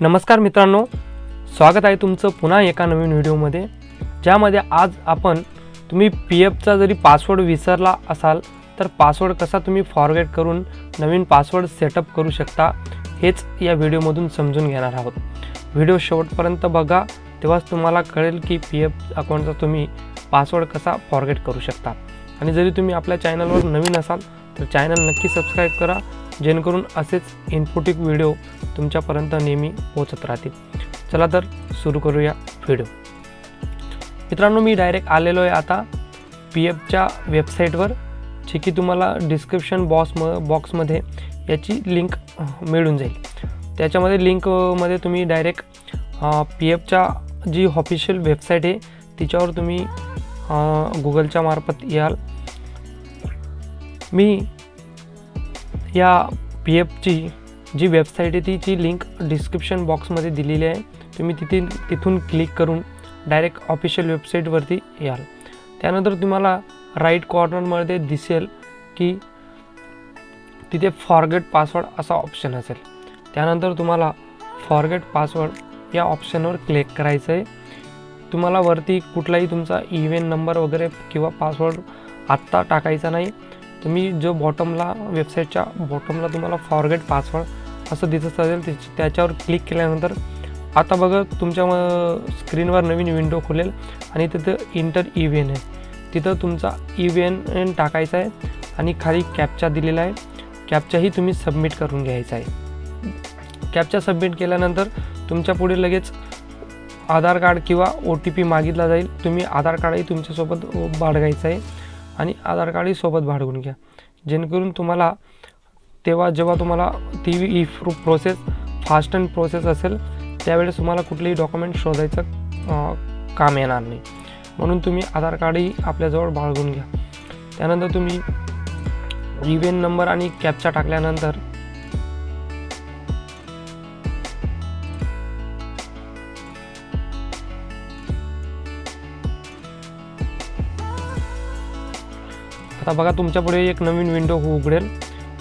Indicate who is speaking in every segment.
Speaker 1: नमस्कार मित्रांनो स्वागत आहे तुमचं पुन्हा एका नवीन व्हिडिओमध्ये ज्यामध्ये आज आपण तुम्ही पी एफचा जरी पासवर्ड विसरला असाल तर पासवर्ड कसा तुम्ही फॉरगेट करून नवीन पासवर्ड सेटअप करू शकता हेच या व्हिडिओमधून समजून घेणार आहोत. व्हिडिओ शेवटपर्यंत बघा तेव्हाच तुम्हाला कळेल की पी एफ अकाउंटचा तुम्ही पासवर्ड कसा फॉरगेट करू शकता. आणि जरी तुम्ही आपल्या चॅनलवर नवीन असाल तर चॅनल नक्की सबस्क्राईब करा जेणेकरून असेच इन्फोटिक व्हिडिओ तुमच्यापर्यंत नेहमी पोचत राहतील. चला तर सुरू करूया व्हिडिओ मित्रांनो मी डायरेक्ट आलेलो आहे आता पी एफच्या वेबसाईटवर जे की तुम्हाला डिस्क्रिप्शन बॉक्स म बॉक्समध्ये याची लिंक मिळून जाईल. त्याच्यामध्ये लिंकमध्ये तुम्ही डायरेक्ट पी एफच्या जी ऑफिशियल वेबसाईट आहे तिच्यावर तुम्ही गुगलच्या मार्फत याल. मी या पी एफची जी वेबसाईट आहे तिची लिंक डिस्क्रिप्शन बॉक्समध्ये दिलेली आहे. तुम्ही तिथे तिथून क्लिक करून डायरेक्ट ऑफिशियल वेबसाईटवरती याल. त्यानंतर तुम्हाला राईट कॉर्नरमध्ये दिसेल की तिथे फॉरगेट पासवर्ड असा ऑप्शन असेल. त्यानंतर तुम्हाला फॉरगेट पासवर्ड या ऑप्शनवर क्लिक करायचं आहे तुम्हाला वरती कुठलाही तुमचा इव्हेन नंबर वगैरे किंवा पासवर्ड आत्ता टाकायचा नाही. तुम्ही जो बॉटमला वेबसाईटच्या बॉटमला तुम्हाला फॉरगेट पासवर्ड असं दिसत असेल त्याच्यावर क्लिक केल्यानंतर आता बघा तुमच्या स्क्रीनवर नवीन विंडो खुलेल आणि तिथं इंटर ई व्ही एन आहे. तिथं तुमचा ई व्ही एन टाकायचा आहे आणि खाली कॅपचा दिलेला आहे. कॅपचाही तुम्ही सबमिट करून घ्यायचा आहे. कॅपचा सबमिट केल्यानंतर तुमच्यापुढे लगेच आधार कार्ड किंवा ओ टी पी मागितला जाईल. तुम्ही आधार कार्डही तुमच्यासोबत बाळगायचं आहे आणि आधार कार्डही सोबत बाळगून घ्या. जेणेकरून तुम्हाला तेव्हा जेव्हा तुम्हाला ती ई प्रोसेस फास्ट अँड प्रोसेस असेल त्यावेळेस तुम्हाला कुठलेही डॉक्युमेंट शोधायचं काम येणार नाही. म्हणून तुम्ही आधार कार्डही आपल्याजवळ बाळगून घ्या. त्यानंतर तुम्ही ई एन नंबर आणि कॅपचा टाकल्यानंतर आता बघा तुमच्यापुढे एक नवीन विंडो उघडेल.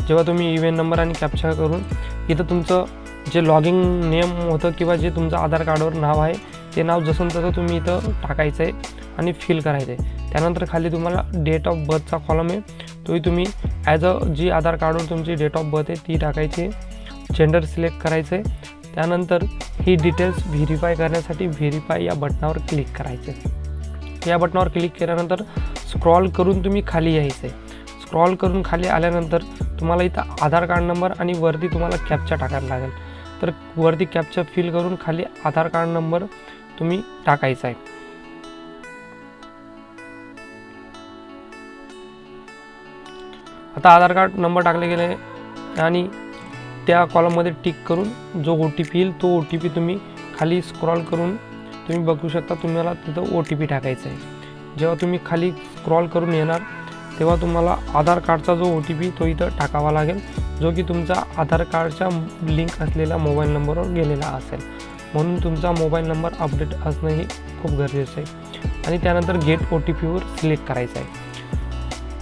Speaker 1: जेव्हा तुम्ही इव्हेन नंबर आणि कॅप्चा करून इथं तुमचं जे लॉगिंग नेम होतं किंवा जे तुमचं आधार कार्डवर नाव आहे ते नाव जसं तसं तुम्ही इथं टाकायचं आहे आणि फिल करायचं आहे त्यानंतर खाली तुम्हाला डेट ऑफ बर्थचा कॉलम आहे. तोही तुम्ही ॲज अ जी आधार कार्डवर तुमची डेट ऑफ बर्थ आहे ती टाकायची. आहे जेंडर सिलेक्ट करायचं आहे त्यानंतर ही डिटेल्स व्हेरीफाय करण्यासाठी व्हेरीफाय या बटनावर क्लिक करायचे या बटनावर क्लिक केल्यानंतर स्क्रॉल करून तुम्ही खाली यायचं आहे स्क्रॉल करून खाली आल्यानंतर तुम्हाला इथं आधार कार्ड नंबर आणि वरती तुम्हाला कॅपचा टाकायला लागेल. तर वरती कॅपचा फिल करून खाली आधार कार्ड नंबर तुम्ही टाकायचा आहे. आता आधार कार्ड नंबर टाकले गेले आणि त्या कॉलममध्ये टिक करून जो ओ टी पी येईल तो ओ टी पी तुम्ही खाली स्क्रॉल करून तुम्ही बघू शकता तुम्हाला तिथं ओ टी पी टाकायचा आहे. जेव्हा तुम्ही खाली स्क्रॉल करून येणार तेव्हा तुम्हाला आधार कार्डचा जो ओ टी पी तो इथं टाकावा लागेल जो की तुमचा आधार कार्डच्या लिंक असलेल्या मोबाईल नंबरवर गेलेला असेल. म्हणून तुमचा मोबाईल नंबर अपडेट असणं हे खूप गरजेचं आहे. आणि त्यानंतर गेट ओ टी पीवर सिलेक्ट करायचं आहे.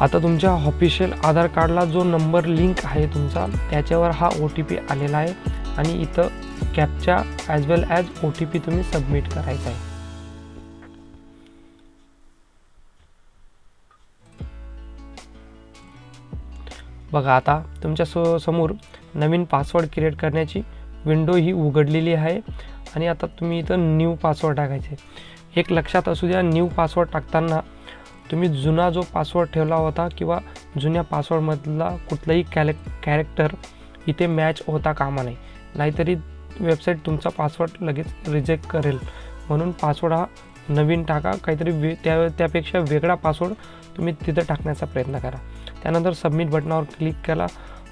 Speaker 1: आता तुमच्या ऑफिशियल आधार कार्डला जो नंबर लिंक आहे तुमचा त्याच्यावर हा ओ टी पी आलेला आहे. आणि इथं captcha as well as O T P तुम्ही सबमिट करायचा आहे. बघा आता तुमच्या सो समोर नवीन पासवर्ड क्रिएट करण्याची विंडो ही उघडलेली आहे. आणि आता तुम्ही इथं न्यू पासवर्ड टाकायचे. एक लक्षात असू द्या न्यू पासवर्ड टाकताना तुम्ही जुना जो पासवर्ड ठेवला होता किंवा जुन्या पासवर्डमधला कुठलाही कॅले कॅरेक्टर इथे मॅच होता कामा नाही नाहीतरी वेबसाईट तुमचा पासवर्ड लगेच रिजेक्ट करेल. म्हणून पासवर्ड हा नवीन टाका. काहीतरी वे त्या त्यापेक्षा वेगळा पासवर्ड तुम्ही तिथं टाकण्याचा प्रयत्न करा. त्यानंतर सबमिट बटनावर क्लिक केला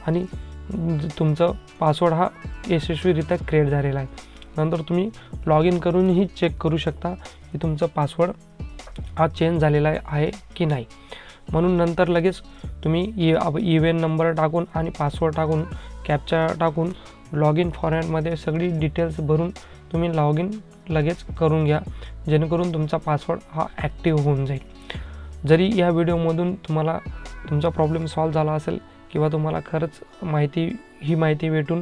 Speaker 1: आणि तुमचा तुमचं पासवर्ड हा यशस्वीरित्या क्रिएट झालेला आहे. नंतर तुम्ही लॉग इन करूनही चेक करू शकता की तुमचा पासवर्ड हा चेंज झालेला आहे की नाही. म्हणून नंतर लगेच तुम्ही ई ई नंबर टाकून आणि पासवर्ड टाकून कॅपचा टाकून लॉग इन फॉरमॅटमध्ये सगळी डिटेल्स भरून तुम्ही लॉग इन लगेच करून घ्या. जेणेकरून तुमचा पासवर्ड हा ॲक्टिव्ह होऊन जाईल. जरी या व्हिडिओमधून तुम्हाला तुमचा प्रॉब्लेम सॉल्व झाला असेल किंवा तुम्हाला खरंच माहिती ही माहिती भेटून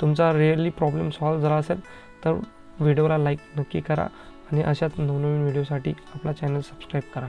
Speaker 1: तुमचा रिअली प्रॉब्लेम सॉल्व झाला असेल तर व्हिडिओला लाईक नक्की करा आणि अशाच नवनवीन व्हिडिओसाठी आपला चॅनल सबस्क्राईब करा.